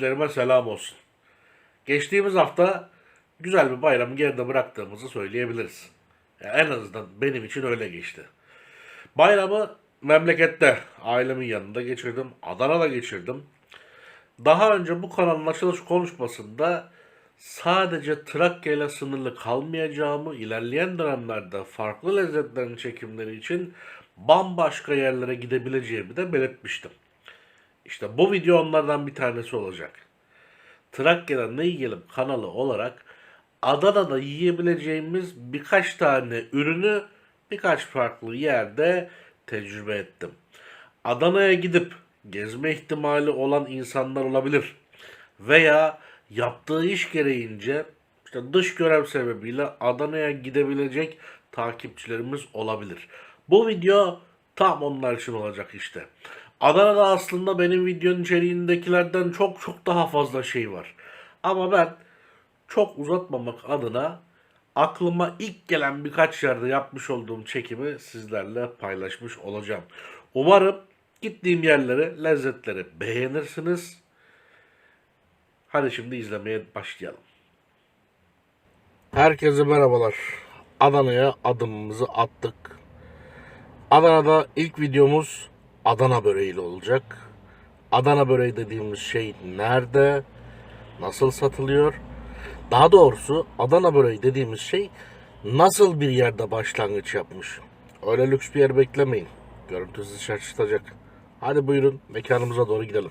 Takipçilerime selam olsun. Geçtiğimiz hafta güzel bir bayramı geride bıraktığımızı söyleyebiliriz. Ya en azından benim için öyle geçti. Bayramı memlekette, ailemin yanında geçirdim. Adana'da geçirdim. Daha önce bu kanalın açılış konuşmasında sadece Trakya ile sınırlı kalmayacağımı, ilerleyen dönemlerde farklı lezzetlerin çekimleri için bambaşka yerlere gidebileceğimi de belirtmiştim. İşte bu video onlardan bir tanesi olacak. Trakya'da Ne Yiyelim kanalı olarak Adana'da yiyebileceğimiz birkaç tane ürünü birkaç farklı yerde tecrübe ettim. Adana'ya gidip gezme ihtimali olan insanlar olabilir. Veya yaptığı iş gereğince işte dış görev sebebiyle Adana'ya gidebilecek takipçilerimiz olabilir. Bu video tam onlar için olacak işte. Adana'da aslında benim videonun içeriğindekilerden çok çok daha fazla şey var. Ama ben çok uzatmamak adına aklıma ilk gelen birkaç yerde yapmış olduğum çekimi sizlerle paylaşmış olacağım. Umarım gittiğim yerleri, lezzetleri beğenirsiniz. Hadi şimdi izlemeye başlayalım. Herkese merhabalar. Adana'ya adımımızı attık. Adana'da ilk videomuz Adana böreğiyle olacak. Adana böreği dediğimiz şey nerede? Nasıl satılıyor? Daha doğrusu Adana böreği dediğimiz şey nasıl bir yerde başlangıç yapmış? Öyle lüks bir yer beklemeyin. Görüntü sizi şaşırtacak. Hadi buyurun mekanımıza doğru gidelim.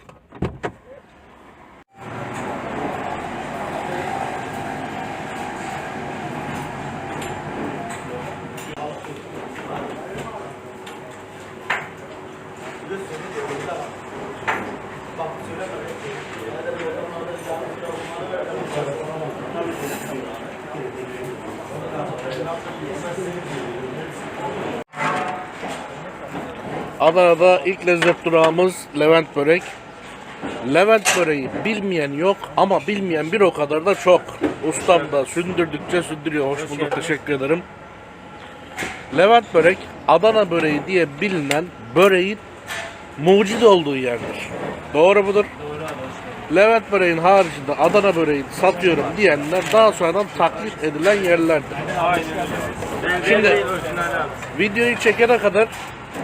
Adana'da ilk lezzet durağımız Levent Börek. Levent böreği bilmeyen yok ama bilmeyen bir o kadar da çok. Ustam da sündürdükçe sündürüyor. Hoş bulduk, teşekkür ederim. Levent Börek, Adana böreği diye bilinen böreğin mucit olduğu yerdir. Doğru mudur? Levent böreğin haricinde Adana böreği satıyorum diyenler daha sonradan taklit edilen yerlerdir. Şimdi videoyu çekene kadar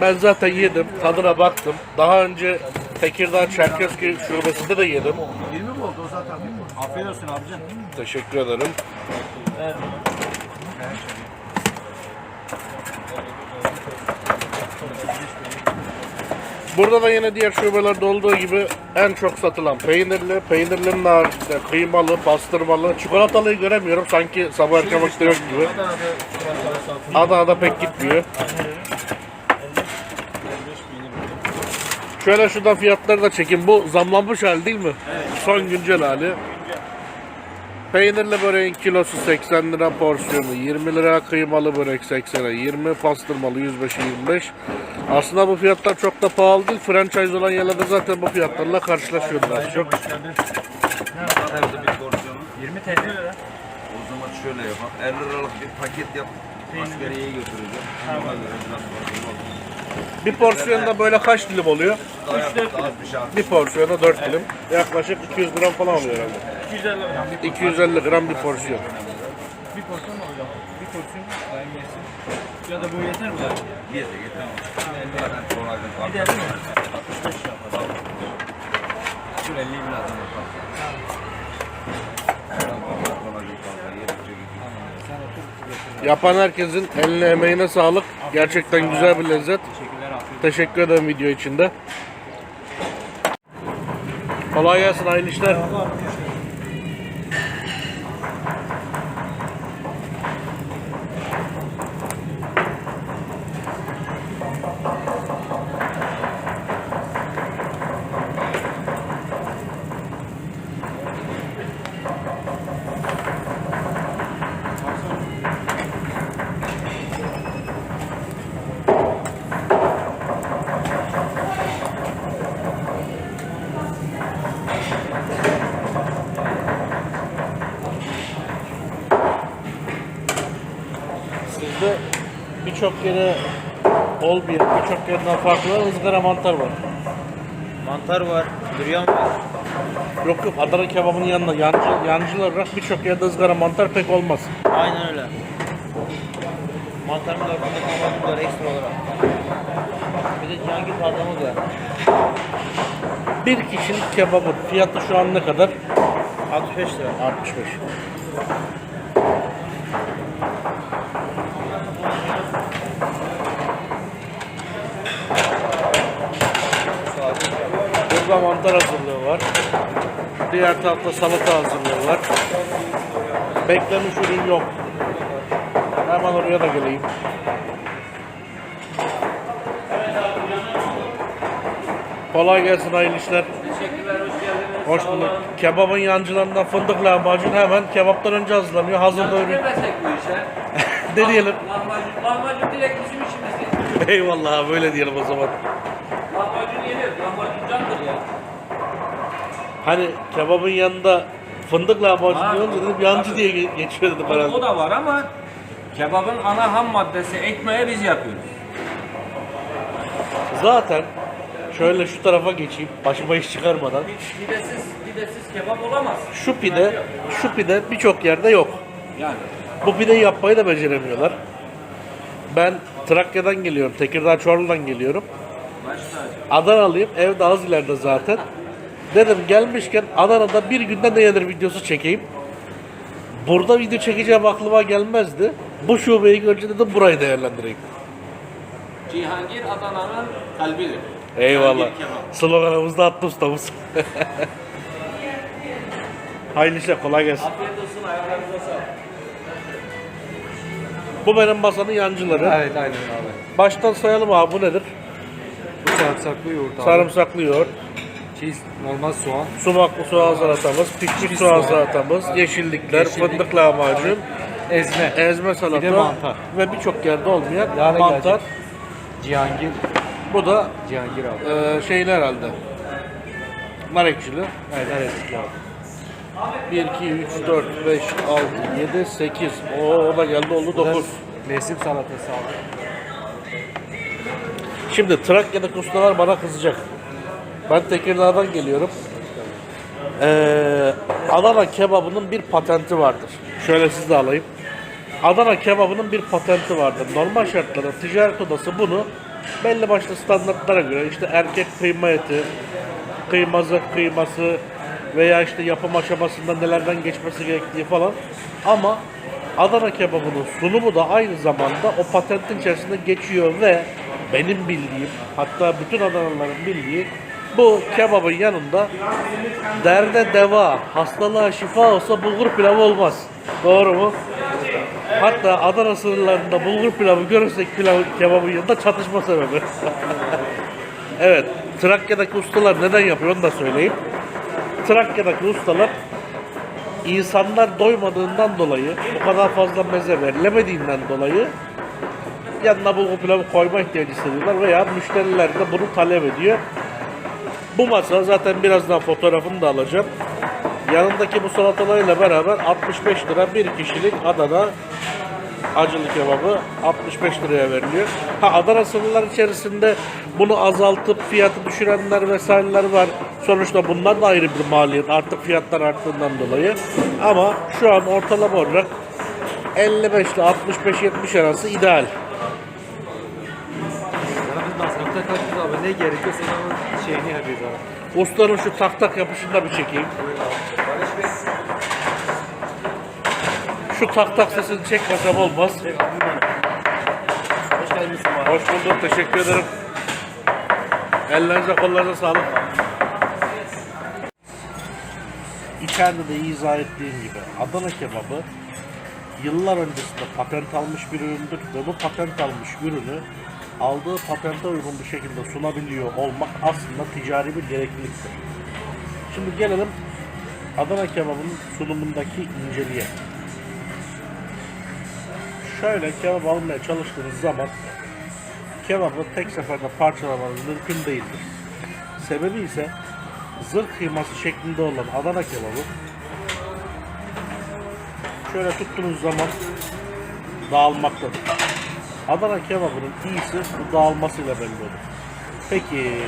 ben zaten yedim, tadına baktım. Daha önce Tekirdağ Çerkezköy şubesinde de yedim. 20 mi oldu o zaten? Afiyet olsun abicim. Teşekkür ederim. Burada da yine diğer şubelerde olduğu gibi en çok satılan peynirli, peynirlerin haricinde kıymalı, pastırmalı, çikolatalıyı göremiyorum sanki sabah erken vakitte yok gibi. Adana'da pek gitmiyor. Şöyle şuradan fiyatları da çekin. Bu zamlanmış hali değil mi? Son güncel hali. Peynirli böreğin kilosu 80 lira porsiyonu 20 lira, kıymalı börek 80'e 20, pastırmalı 105'e 25. Aslında bu fiyatlar çok da pahalı değil. Franchise olan yerlerde zaten bu fiyatlarla karşılaşıyorlar çok. Bir porsiyonu? 20 TL lira. O zaman şöyle yapalım. 50 liralık bir paket yap. Asgariye götüreceğim. Bir porsiyonda böyle kaç dilim oluyor? Daha yapıp daha bir Bir porsiyona 4 dilim. Yaklaşık 200 gram falan oluyor herhalde. 250 lira. 250 gram bir porsiyon. Bir porsiyon mu hocam? Bir porsiyon daim yesin. Ya da bu yeter mi? Bir de değil mi? 65 yapalım. Şu 50'yi birazdan yapalım. Biraz fazla kolay fazla yedikçe gidiyor. Sen otur. Yapan herkesin eline emeğine sağlık. Gerçekten güzel bir lezzet. Teşekkür ederim video içinde. Kolay gelsin, hayırlı işler. Birçok yere olmayan, birçok yerden farklı ızgara mantar var. Mantar var, büryan var, Yok yok Adana kebabının yanında yancı, yancılar olarak birçok yerde ızgara mantar pek olmaz. Aynen öyle. Mantarımız var, fındık mamamız var ekstra olarak. Bir de Cihangir fazlamız var. Bir kişilik kebabın fiyatı şu an ne kadar? 65 lira. 65. Burada mantar hazırlığı var. Diğer tarafta salata hazırlığı var. Beklemiş ürün yok. Hemen oraya da geleyim. Kolay gelsin hayırlı işler. Teşekkürler, hoş geldiniz. Hoş bulduk. Kebabın yancılarından fındık lahmacun hemen kebaptan önce hazırlanıyor. Hazırda ürün. Girmesek bu işe. Ne diyelim? Lahmacun, lahmacun direkt bizim işimiz. Eyvallah böyle diyelim o zaman. Lahmacun yenir, lahmacun candır ya. Hani kebabın yanında fındık lahmacun Ha, diyoruz dedim yancı tabii. diye ge- geçiyor dedim O, o herhalde. da var ama kebabın ana ham maddesi ekmeği biz yapıyoruz. Zaten şöyle şu tarafa geçeyim başıma iş çıkarmadan. Hiç pidesiz, pidesiz kebap olamaz. Şu pide, şu pide birçok yerde yok. Yani. Bu pideyi yapmayı da beceremiyorlar. Ben Trakya'dan geliyorum, Tekirdağ Çorlu'dan geliyorum. Baş tacı. Adanalıyım, evde az ileride zaten. Dedim gelmişken Adana'da bir günde ne yenir videosu çekeyim. Burada video çekeceğim aklıma gelmezdi. Bu şubeyi görünce dedim burayı değerlendireyim. Cihangir Adana'nın kalbidir. Eyvallah. Sloganımızda attı ustamız. Hayırlı işler, kolay gelsin. Afiyet olsun, ayaklarınıza sağlık. Bu benim masanın yancıları. Evet aynen abi. Baştan sayalım abi bu nedir? Bu sarımsaklı yoğurt abi. Sarımsaklı yoğurt, Şey, normal soğan. sumaklı soğan salatamız, pişmiş soğan salatamız, yeşillikler, Yeşillik. fındık lahmacun, Ezme. ezme salata Bir de mantar. ve birçok yerde olmayan Yarın mantar. gelecek. Cihangir. Bu da Cihangir abi. e, şeyli herhalde. Nar ekşili. Evet evet abi. 1, 2, 3, 4, 5, 6, 7, 8. O, o da geldi oldu 9. Mevsim salatası abi. Şimdi Trakya'daki ustalar bana kızacak. Ben Tekirdağ'dan geliyorum. Ee, Adana kebabının bir patenti vardır. Şöyle siz de alayım. Adana kebabının bir patenti vardır. Normal şartlarda ticaret odası bunu belli başlı standartlara göre işte erkek kıyma eti, kıymazı, kıyması veya işte yapım aşamasında nelerden geçmesi gerektiği falan. Ama Adana kebabının sunumu da aynı zamanda o patentin içerisinde geçiyor ve benim bildiğim hatta bütün Adanalıların bildiği bu kebabın yanında derde deva, hastalığa şifa olsa bulgur pilavı olmaz. Doğru mu? Hatta Adana sınırlarında bulgur pilavı görürsek pilav kebabın yanında çatışma sebebi. evet, Trakya'daki ustalar neden yapıyor onu da söyleyeyim. Trakya'daki ustalar insanlar doymadığından dolayı, bu kadar fazla meze verilemediğinden dolayı yanına bulgur pilavı koyma ihtiyacı hissediyorlar veya müşteriler de bunu talep ediyor. Bu masa zaten birazdan fotoğrafını da alacağım. Yanındaki bu salatalarıyla beraber 65 lira bir kişilik Adana acılı kebabı 65 liraya veriliyor. Ha Adana sınırlar içerisinde bunu azaltıp fiyatı düşürenler vesaireler var. Sonuçta bunlar da ayrı bir maliyet artık fiyatlar arttığından dolayı. Ama şu an ortalama olarak 55 ile 65-70 arası ideal. Yani biz masrafta kaçıyoruz abi. Ne gerekiyorsa onun şeyini yapıyoruz abi. Ustanın şu tak tak yapışını da bir çekeyim. Şu tak tak sesini çekmesem olmaz. Hoş geldiniz. Hoş bulduk, teşekkür ederim. Ellerinize kollarınıza sağlık. İçeride de izah ettiğim gibi Adana kebabı yıllar öncesinde patent almış bir üründür ve bu patent almış ürünü aldığı patente uygun bir şekilde sunabiliyor olmak aslında ticari bir gerekliliktir. Şimdi gelelim Adana kebabının sunumundaki inceliğe. Şöyle kebap almaya çalıştığınız zaman kebabı tek seferde parçalamanız mümkün değildir. Sebebi ise zırh kıyması şeklinde olan Adana kebabı şöyle tuttuğunuz zaman dağılmaktadır. Adana kebabının iyisi bu dağılmasıyla belli olur. Peki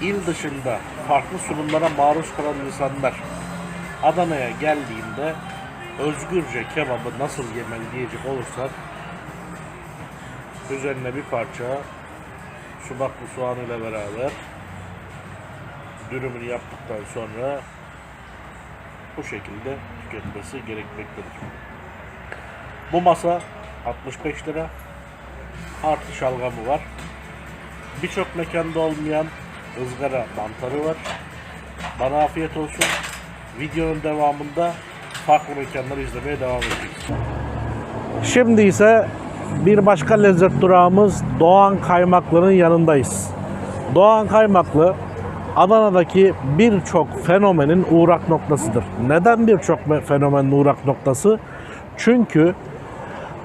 il dışında farklı sunumlara maruz kalan insanlar Adana'ya geldiğinde özgürce kebabı nasıl yemeli diyecek olursak üzerine bir parça subaklı soğan ile beraber dürümünü yaptıktan sonra bu şekilde tüketmesi gerekmektedir. Bu masa 65 lira. Artı şalgamı var. Birçok mekanda olmayan ızgara mantarı var. Bana afiyet olsun. Videonun devamında farklı mekanları izlemeye devam edeceğiz. Şimdi ise bir başka lezzet durağımız Doğan Kaymaklı'nın yanındayız. Doğan Kaymaklı Adana'daki birçok fenomenin uğrak noktasıdır. Neden birçok me- fenomenin uğrak noktası? Çünkü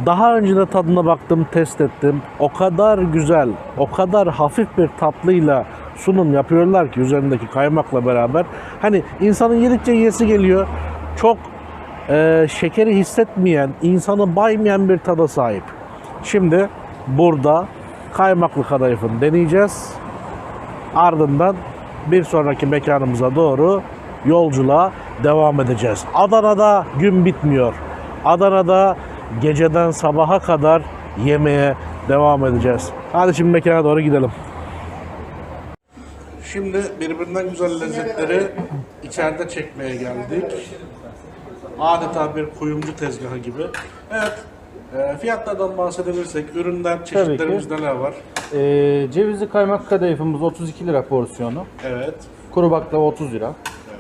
daha önce de tadına baktım, test ettim. O kadar güzel, o kadar hafif bir tatlıyla sunum yapıyorlar ki üzerindeki kaymakla beraber. Hani insanın yedikçe yesi geliyor. Çok e, şekeri hissetmeyen, insanı baymayan bir tada sahip. Şimdi burada kaymaklı kadayıfını deneyeceğiz. Ardından bir sonraki mekanımıza doğru yolculuğa devam edeceğiz. Adana'da gün bitmiyor. Adana'da geceden sabaha kadar yemeğe devam edeceğiz. Hadi şimdi mekana doğru gidelim. Şimdi birbirinden güzel lezzetleri içeride çekmeye geldik. Adeta bir kuyumcu tezgahı gibi. Evet, e, fiyatlardan bahsedebilirsek ürünler, çeşitlerimiz neler var? Ee, cevizli kaymak kadayıfımız 32 lira porsiyonu. Evet, Kuru baklava 30 lira.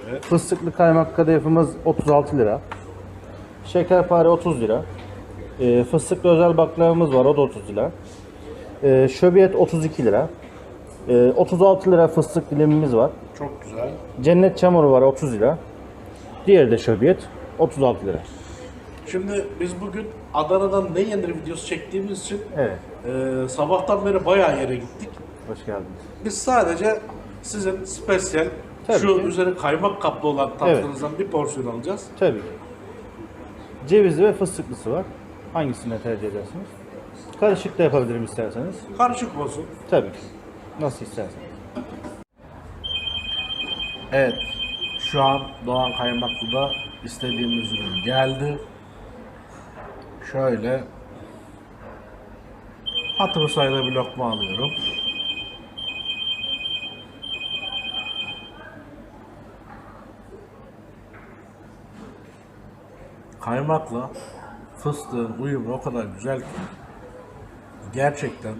evet. Fıstıklı kaymak kadayıfımız 36 lira. Şekerpare 30 lira. Ee, fıstıklı özel baklavamız var o da 30 lira. Ee, şöbiyet 32 lira. Ee, 36 lira fıstık dilimimiz var. Çok güzel. Cennet çamuru var 30 lira. Diğeri de şöbiyet 36 lira. Şimdi biz bugün Adana'dan ne yenir videosu çektiğimiz için Evet. e, sabahtan beri bayağı yere gittik. Hoş geldiniz. Biz sadece sizin spesiyel Tabii şu ki. üzeri kaymak kaplı olan tatlınızdan bir porsiyon alacağız. Tabii. Cevizli ve fıstıklısı var. Hangisini tercih edersiniz? Karışık da yapabilirim isterseniz. Karışık olsun. Tabii. Nasıl isterseniz. Evet. Şu an Doğan Kaymaklı'da istediğimiz ürün geldi. Şöyle hatırı sayıda bir lokma alıyorum. Kaymakla fıstığın uyumu o kadar güzel ki gerçekten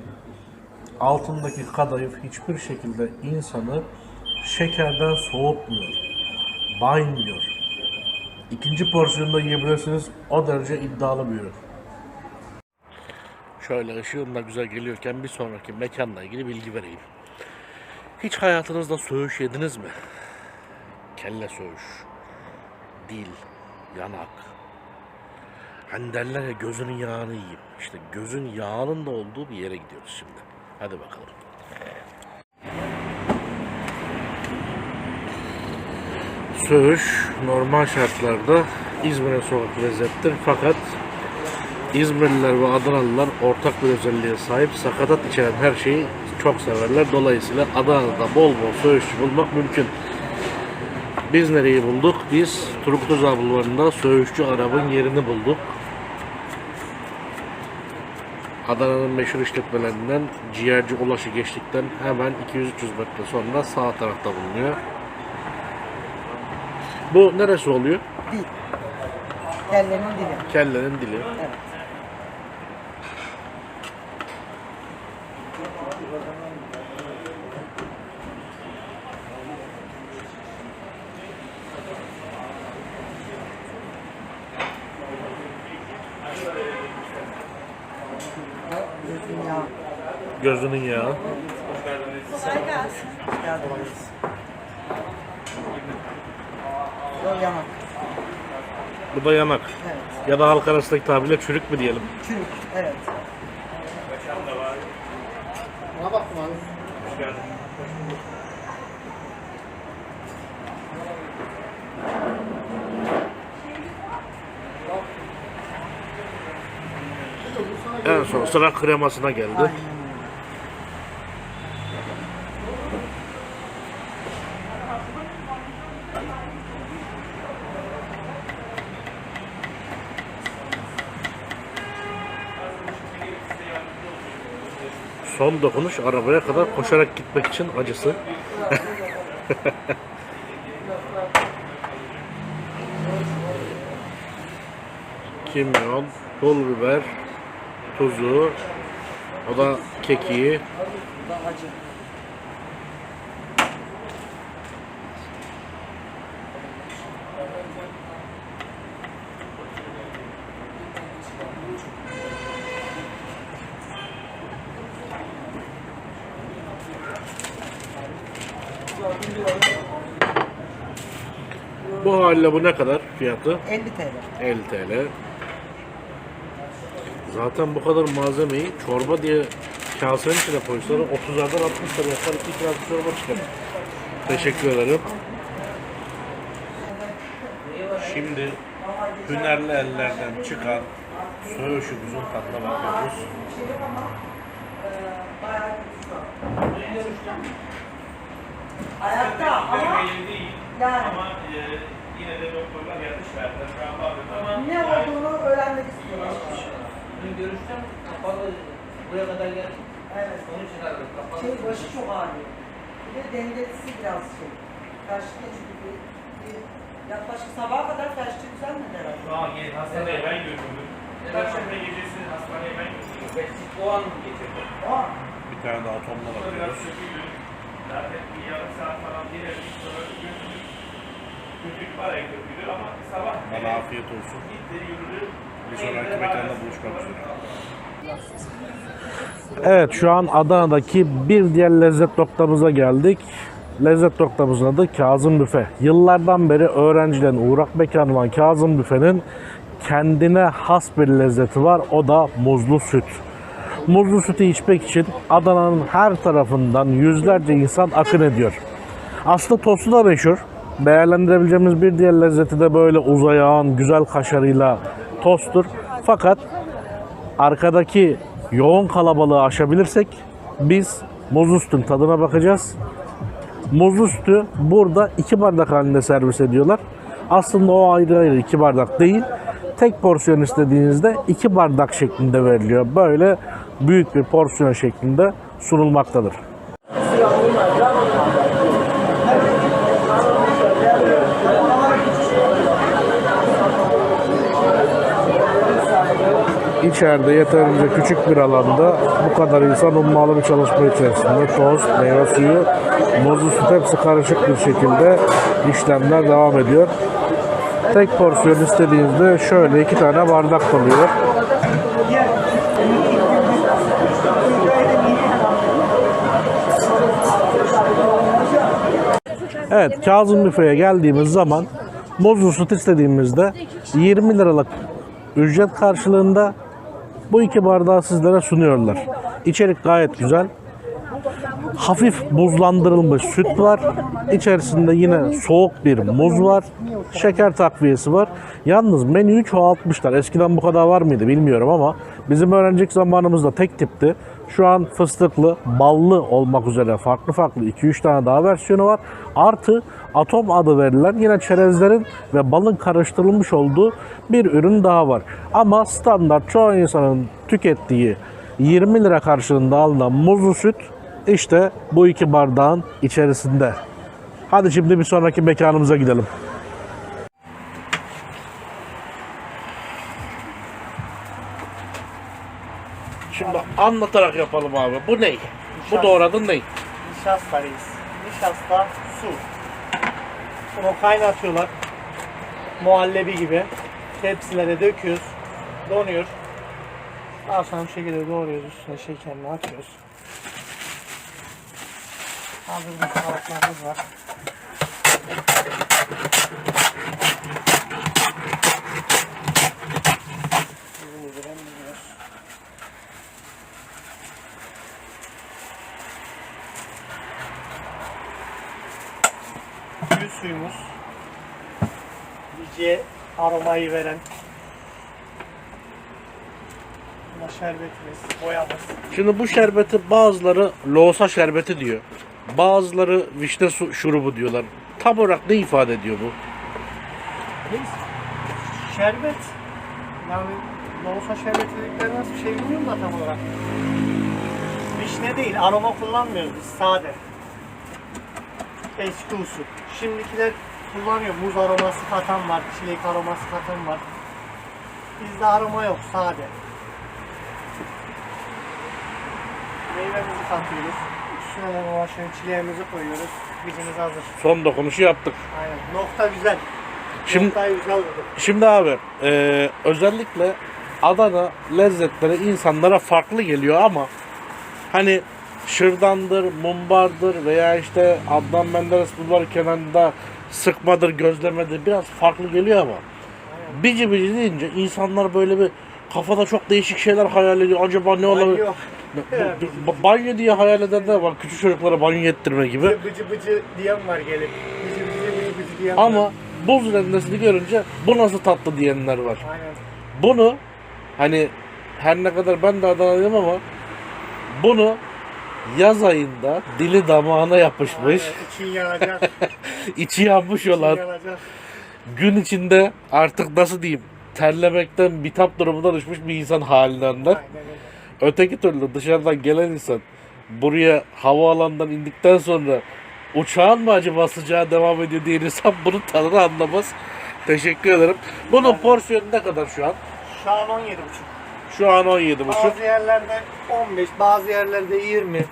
altındaki kadayıf hiçbir şekilde insanı şekerden soğutmuyor, baymıyor. İkinci porsiyonda yiyebilirsiniz. O derece iddialı bir ürün. Şöyle ışığın da güzel geliyorken bir sonraki mekanla ilgili bilgi vereyim. Hiç hayatınızda söğüş yediniz mi? Kelle söğüş, dil, yanak. Hani derler ya gözünün yağını yiyeyim. İşte gözün yağının da olduğu bir yere gidiyoruz şimdi. Hadi bakalım. Söğüş normal şartlarda İzmir'e sokak lezzettir fakat İzmirliler ve Adanalılar ortak bir özelliğe sahip sakatat içeren her şeyi çok severler. Dolayısıyla Adana'da bol bol söğüşçü bulmak mümkün. Biz nereyi bulduk? Biz Turgut Özal Bulvarı'nda Söğüşçü Arap'ın yerini bulduk. Adana'nın meşhur işletmelerinden ciğerci Ulaş'ı geçtikten hemen 200-300 metre sonra sağ tarafta bulunuyor. Bu neresi oluyor? Dil. Kellenin dili. Kellenin dili. Evet. Gözün yağı. Gözünün yağı. Geldiniz. Yol yamak. Bu da yanak. Evet. Ya da halk arasındaki tabirle çürük mü diyelim. Çürük. Evet. Buna baktım abi. En son sıra kremasına geldi. Aynen. Son dokunuş arabaya kadar koşarak gitmek için acısı. Kimyon, pul biber, tuzu, o da kekiği. Bu haliyle bu ne kadar fiyatı? 50 TL. 50 TL. Zaten bu kadar malzemeyi çorba diye kasenin içine koysalar 30'lardan 60 lira yapar 2 kase çorba çıkar. Teşekkür ederim. Şimdi hünerli ellerden çıkan söğüşümüzün tadına bakıyoruz. Ayakta ama yani yine de doktorlar yanlış verdiler. Şu an bakıyorum ama ne olduğunu öğrenmek istiyorum. dün görüşten kapalı buraya kadar geldi. Evet. Onu çıkardık. Kapalı. Şey başı çok ağrıyor. Bir de dengesi biraz şey. Karşıda çünkü bir, bir yaklaşık sabaha kadar karşıda düzelmedi herhalde. Şu an yeni hastaneye ben götürdüm. Perşembe gecesi hastaneye ben götürdüm. Ve siz o an mı getirdin? Aa, Bir tane daha Biraz bakıyoruz. söküldü. Zaten bir yarım saat falan dilerim. Sonra götürdük. Kötülük var ya kötüydü ama sabah Bana afiyet olsun. gitti yürüdü. Bir sonraki mekanda buluşmak üzere. Evet şu an Adana'daki bir diğer lezzet noktamıza geldik. Lezzet noktamızın adı Kazım Büfe. Yıllardan beri öğrencilerin uğrak mekanı olan Kazım Büfe'nin kendine has bir lezzeti var. O da muzlu süt. Muzlu sütü içmek için Adana'nın her tarafından yüzlerce insan akın ediyor. Aslında tostu da meşhur. Değerlendirebileceğimiz bir diğer lezzeti de böyle uzayan, güzel kaşarıyla tosttur. Fakat arkadaki yoğun kalabalığı aşabilirsek biz muzlu sütün tadına bakacağız. Muzlu sütü burada iki bardak halinde servis ediyorlar. Aslında o ayrı ayrı iki bardak değil. Tek porsiyon istediğinizde iki bardak şeklinde veriliyor. Böyle büyük bir porsiyon şeklinde sunulmaktadır. İçeride yeterince küçük bir alanda bu kadar insan ummalı bir çalışma içerisinde tost, meyve suyu, muzlu süt hepsi karışık bir şekilde işlemler devam ediyor. Tek porsiyon istediğinizde şöyle iki tane bardak oluyor. Evet, Kazım Büfe'ye geldiğimiz zaman muzlu süt istediğimizde 20 liralık ücret karşılığında bu iki bardağı sizlere sunuyorlar. İçerik gayet güzel. Hafif buzlandırılmış süt var. İçerisinde yine soğuk bir muz var. Şeker takviyesi var. Yalnız menüyü çoğaltmışlar. Eskiden bu kadar var mıydı bilmiyorum ama bizim öğrencilik zamanımızda tek tipti. Şu an fıstıklı, ballı olmak üzere farklı farklı 2-3 tane daha versiyonu var. Artı atom adı verilen yine çerezlerin ve balın karıştırılmış olduğu bir ürün daha var. Ama standart çoğu insanın tükettiği 20 lira karşılığında alınan muzlu süt işte bu iki bardağın içerisinde. Hadi şimdi bir sonraki mekanımıza gidelim. Anlatarak yapalım abi. Bu ne? Bu doğradın ne? nişasta reis. Nişasta, su. Bunu kaynatıyorlar. Muhallebi gibi. Tepsilere döküyoruz. Donuyor. Daha sonra bu şekilde doğruyoruz. Üstüne şekerini atıyoruz. Hazır bir salatalarımız var. İyice aromayı veren. Buna şerbetimiz, boyamız. Şimdi bu şerbeti bazıları loğusa şerbeti diyor. Bazıları vişne su şurubu diyorlar. Tam olarak ne ifade ediyor bu? Neyse. Şerbet. Yani Loğusa şerbeti dedikleri nasıl bir şey bilmiyorum da tam olarak. Vişne değil, aroma kullanmıyoruz biz sade. Eski usul. Şimdikiler kullanıyor. Muz aroması katan var, çilek aroması katan var. Bizde aroma yok, sade. Meyvemizi katıyoruz. Üstüne de dolaşan çileğimizi koyuyoruz. Bizimiz hazır. Son dokunuşu yaptık. Aynen. Nokta güzel. Şimdi Noktayı güzel vurduk. Şimdi abi e, özellikle Adana lezzetleri insanlara farklı geliyor ama hani şırdandır, mumbardır veya işte Adnan Menderes Bulvarı kenarında sıkmadır, gözlemedir biraz farklı geliyor ama bici bici deyince insanlar böyle bir kafada çok değişik şeyler hayal ediyor. Acaba ne olabilir? Banyo. Bu- bu- Banyo diye hayal edenler var. Küçük çocuklara banyo ettirme gibi. Bıcı bıcı bıcı diyen var gelip. Bıcı bıcı bıcı bıcı diyen var. Ama buz rendesini görünce bu nasıl tatlı diyenler var. Aynen. Bunu hani her ne kadar ben de Adana'lıyım ama bunu yaz ayında dili damağına yapışmış. İçin yanacak. içi yanmış için olan, yanacak. gün içinde artık nasıl diyeyim terlemekten bitap durumuna düşmüş bir insan haline anlar. Aynen öyle. Öteki türlü dışarıdan gelen insan buraya havaalanından indikten sonra uçağın mı acaba sıcağı devam ediyor diye insan bunun tadını anlamaz. Teşekkür ederim. Bunun porsiyonu ne kadar şu an? Şu an 17,5. Şu an 17,5. Bazı yerlerde 15, bazı yerlerde 20.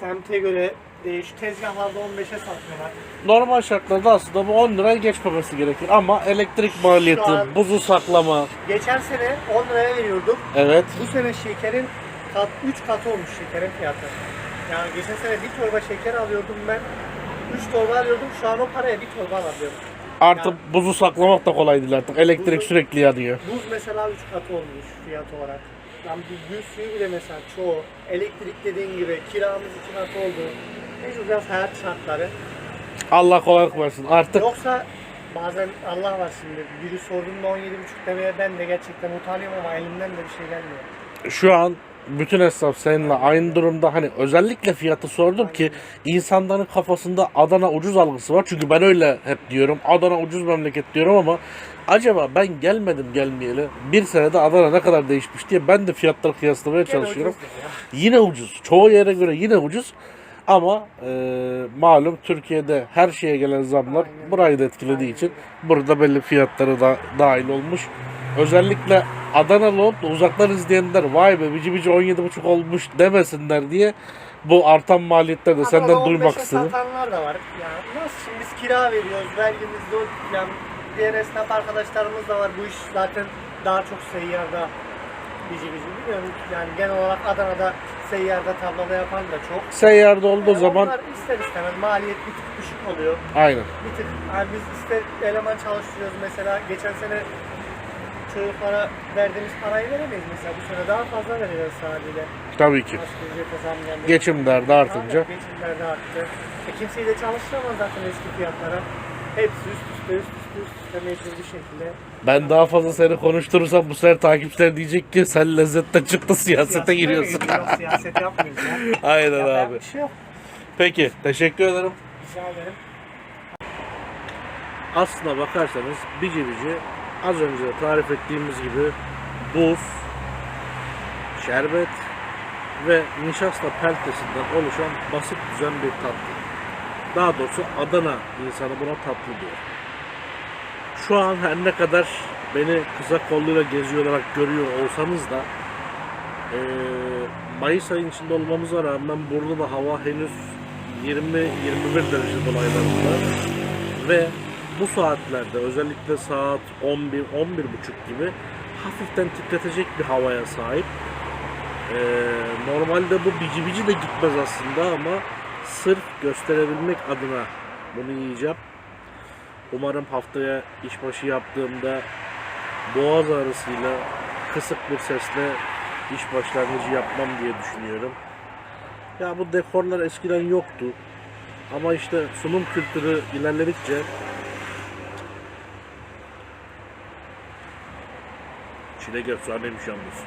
Semte göre değiş. Tezgahlarda 15'e satıyorlar. Normal şartlarda aslında bu 10 liraya geçmemesi gerekir ama elektrik maliyeti, an- buzu saklama, Geçen sene 10 liraya veriyorduk. evet Bu sene şekerin kat 3 katı olmuş şekerin fiyatı. Yani geçen sene bir torba şeker alıyordum ben. 3 torba alıyordum. Şu an o paraya bir torba alıyorum. Artık buzu saklamak da kolay değil artık. Elektrik Buzu- sürekli yanıyor. Buz mesela 3 katı olmuş fiyat olarak. Yani bir gül suyu bile mesela çoğu. Elektrik dediğin gibi kiramız 2 katı oldu. Mecburiyet hayat şartları. Allah kolaylık versin. Artık Yoksa bazen Allah var şimdi. Biri sorduğunda 17,5 demeye ben de gerçekten utanıyorum ama elimden de bir şey gelmiyor. şu an bütün esnaf seninle aynı durumda hani özellikle fiyatı sordum ki insanların kafasında Adana ucuz algısı var. Çünkü ben öyle hep diyorum. Adana ucuz memleket diyorum ama acaba ben gelmedim gelmeyeli bir senede Adana ne kadar değişmiş diye ben de fiyatları kıyaslamaya çalışıyorum. Yine ucuz. Çoğu yere göre yine ucuz. Ama e, malum Türkiye'de her şeye gelen zamlar burayı da etkilediği için burada belli fiyatları da dahil olmuş. Özellikle Adanalı olup da uzaktan izleyenler vay be bici bici 17,5 olmuş demesinler diye bu artan maliyetleri de senden duymak 15'e istedim. satanlar da var. Yani nasıl şimdi biz kira veriyoruz, vergimiz de o. Yani diğer esnaf arkadaşlarımız da var. Bu iş zaten daha çok seyyarda bici bici biliyorum. Yani genel olarak Adana'da seyyarda tablada yapan da çok. Seyyarda olduğu Yani zaman Onlar ister istemez maliyet bir tık düşük oluyor. aynen. Bir tık yani biz ister eleman çalıştırıyoruz mesela geçen sene çocuklara verdiğimiz parayı veremeyiz mesela bu sene daha fazla vereceğiz haliyle. Tabii ki. Asgari ücrete zam geldi. Geçim derdi artınca. Aynen, geçimler de arttı. E kimseyi de çalıştıramaz zaten eski fiyatlara. Hepsi üst üste üst üste üst üste mecbur bir şekilde. Ben daha fazla seni konuşturursam bu sefer takipçiler diyecek ki sen lezzetten çıktı siyasete giriyorsun. Yok siyaset yapmıyoruz ya. Aynen Ya ben abi. bir şey yok. Peki teşekkür ederim. Rica ederim. Aslına bakarsanız bici bici az önce tarif ettiğimiz gibi buz, şerbet ve nişasta peltesinden oluşan basit düzen bir tatlı. Daha doğrusu Adana insanı buna tatlı diyor. Şu an her ne kadar beni kısa kolluyla geziyor olarak görüyor olsanız da Mayıs ayının içinde olmamıza rağmen burada da hava henüz 20-21 derece dolaylarında ve bu saatlerde özellikle saat 11 11 buçuk gibi hafiften titretecek bir havaya sahip. Ee, normalde bu bici bici de gitmez aslında ama sırf gösterebilmek adına bunu yiyeceğim. Umarım haftaya işbaşı yaptığımda boğaz ağrısıyla kısık bir sesle iş başlangıcı yapmam diye düşünüyorum. Ya bu dekorlar eskiden yoktu. Ama işte sunum kültürü ilerledikçe Çilek efsaneymiş yalnız.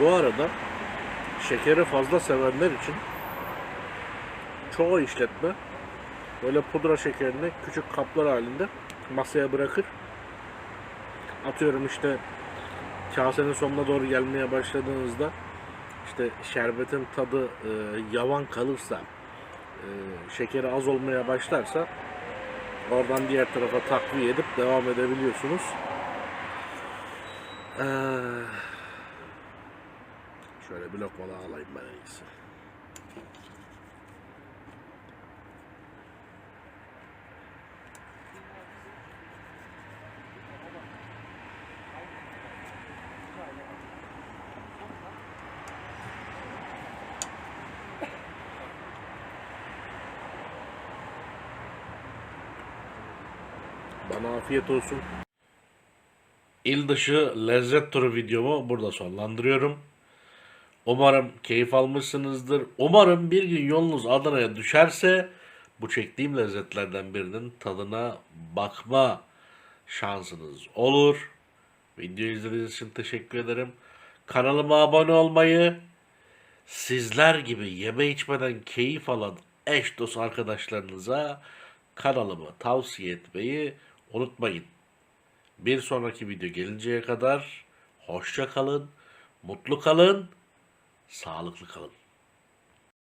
Bu arada şekeri fazla sevenler için çoğu işletme böyle pudra şekerini küçük kaplar halinde masaya bırakır. Atıyorum işte kasenin sonuna doğru gelmeye başladığınızda işte şerbetin tadı e, yavan kalırsa e, şekeri az olmaya başlarsa oradan diğer tarafa takviye edip devam edebiliyorsunuz. Ee, şöyle bir lokma daha alayım ben en iyisi. Bana afiyet olsun. İl dışı lezzet turu videomu burada sonlandırıyorum. Umarım keyif almışsınızdır. Umarım bir gün yolunuz Adana'ya düşerse bu çektiğim lezzetlerden birinin tadına bakma şansınız olur. Video izlediğiniz için teşekkür ederim. Kanalıma abone olmayı, sizler gibi yeme içmeden keyif alan eş dost arkadaşlarınıza kanalımı tavsiye etmeyi unutmayın. Bir sonraki video gelinceye kadar hoşça kalın, mutlu kalın, sağlıklı kalın.